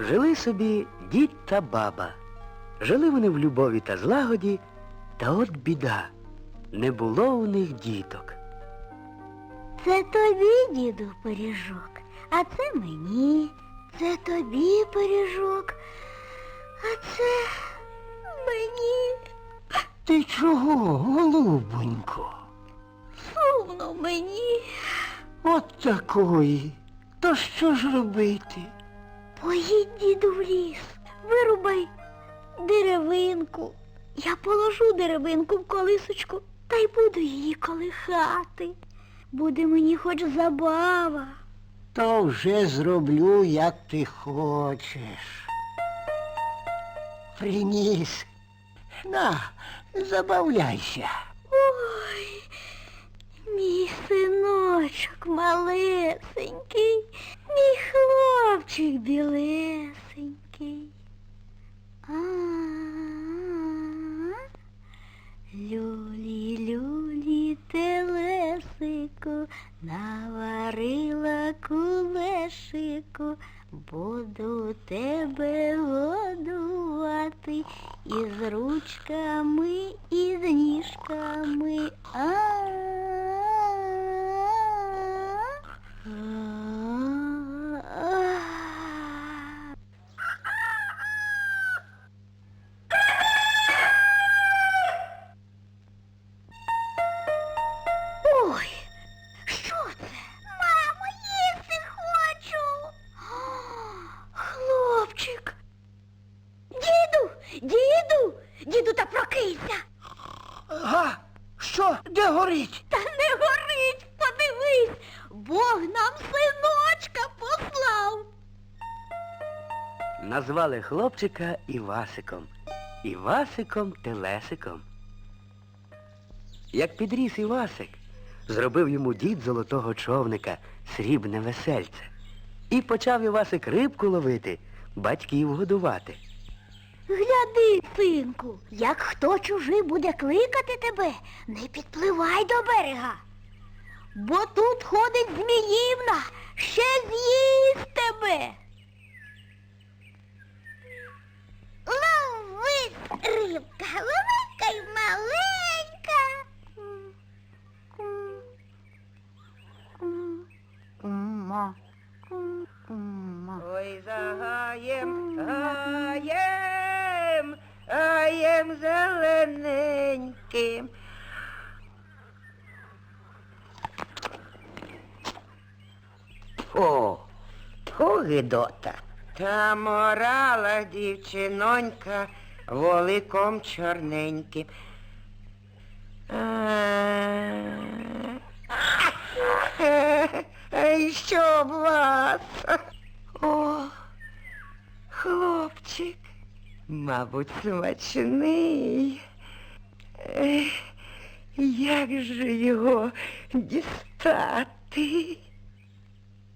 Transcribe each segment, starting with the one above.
Жили собі дід та баба. Жили вони в любові та злагоді, та от біда. Не було у них діток. Це тобі, діду, пиріжок, а це мені. Це тобі пиріжок, а це мені. Ти чого, голубонько? Сумно мені. От такої. То що ж робити? Поїдь, діду, в ліс, вирубай деревинку. Я положу деревинку в колисочку та й буду її колихати. Буде мені хоч забава. То вже зроблю, як ти хочеш. Приніс. На, забавляйся. Ой, мій синочок малесенький, хлопчик білесенький. А, люлі, люлі, телесику, наварила кулешику, буду тебе годувати із ручками, і з ніжками. А. А. діду, та прокинься. Га, що? Де горить? Та не горить, подивись, Бог нам синочка послав. Назвали хлопчика Івасиком. Івасиком Телесиком. Як підріс Івасик, зробив йому дід золотого човника, срібне весельце. І почав Івасик рибку ловити, батьків годувати. Гляди, синку, як хто чужий буде кликати тебе, не підпливай до берега. Бо тут ходить зміївна, ще з'їсть тебе. Ловись, рибка, велика й маленька. Ой, загаєм, гаєм, гаєм зелененьким. О, о, гидота. Та морала дівчинонька воликом чорненьким. Що б вас? О, хлопчик, мабуть, смачний. Ех, Як же його дістати?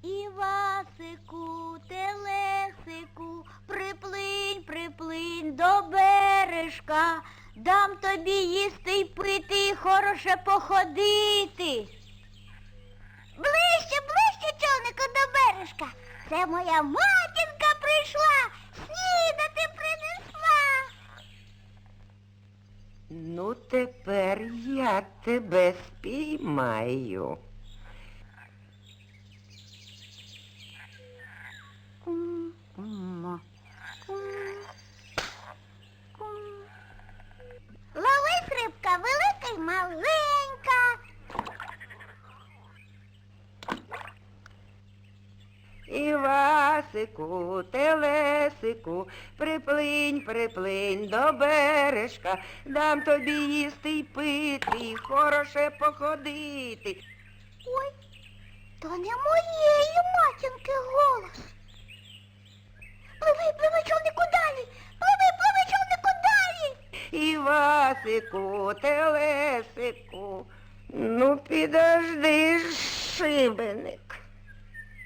Івасику, телесику, приплинь, приплинь до бережка, дам тобі їсти й пити, і хороше походити. Ближче, ближче, човнику, до бережка. Це моя матінка тепер я тебе спіймаю. Ловись, рибка, велика й маленька. Івасику, телесику, приплинь, приплинь до бережка, дам тобі їсти й пити, і хороше походити. Ой, то не моєї матінки голос. Пливи, пливи, човнику далі, пливи, пливи, човнику далі. Івасику, телесику, ну підожди шибеник.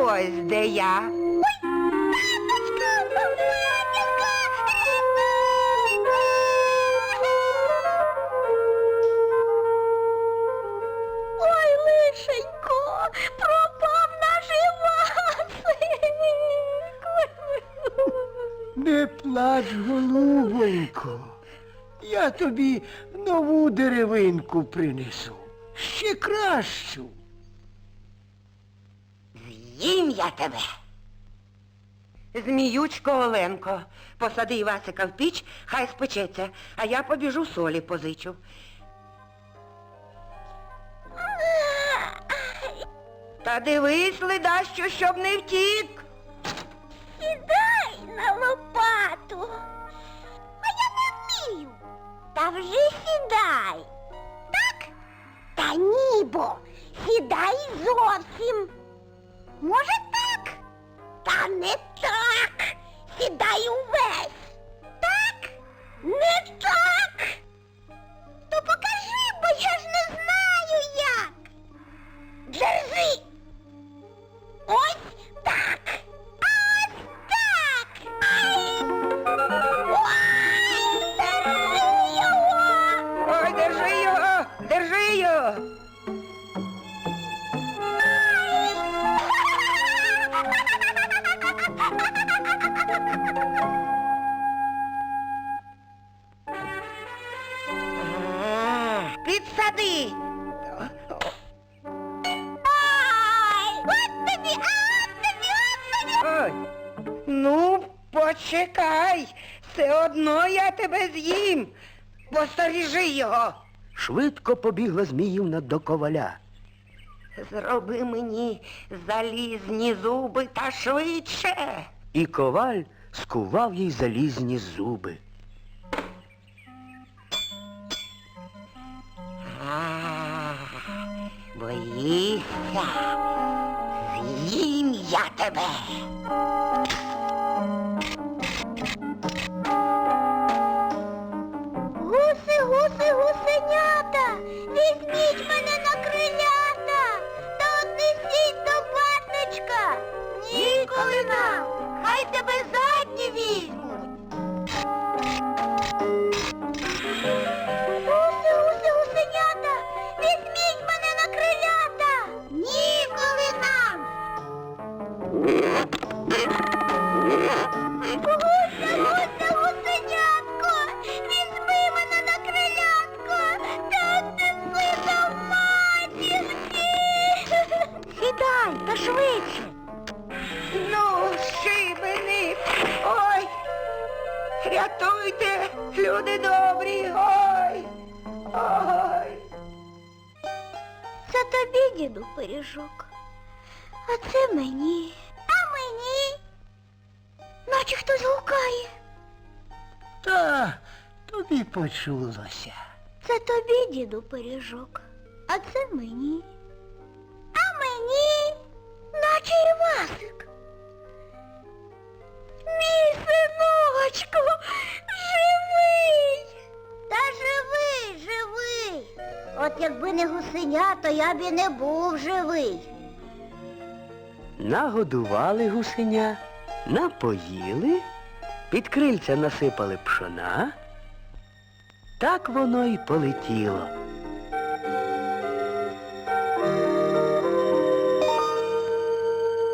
ось де я. Таточка, матінка, Ой, лишенько, пропав наш Івасик. не плач, голубонько. Я тобі нову деревинку принесу. Ще кращу. З'їм я тебе. Зміючко Оленко, посади Івасика в піч, хай спечеться, а я побіжу солі позичу. Та дивись, ледащо, щоб не втік. Сідай на лопату. А я не вмію. Та вже сідай. Так? Та ні, бо сідай зовсім. Може так? Та не так. Сідай увесь. Так? Не так. Підсади. Ай, от тобі, а от тобі, от тобі. Ой. Ну, почекай. Все одно я тебе з'їм. Посторіжи його. Швидко побігла Зміївна до коваля. Зроби мені залізні зуби та швидше. І коваль скував їй залізні зуби. З'їм я тебе. Гуся, гусенятко, візьми мене на крилятко, та неси до матінки. Сідай, та швидше. Ну, шибени. Ой. Рятуйте, люди добрі. Ой. Ой. Це тобі, діду, пиріжок. А це мені. Наче хтось гукає. Та тобі почулося. Це тобі, діду, пиріжок. А це мені. А мені, наче Івасик. Мій синочку, живий. Та живий, живий. От якби не гусеня, то я б і не був живий. Нагодували гусеня, напоїли, під крильця насипали пшона. Так воно й полетіло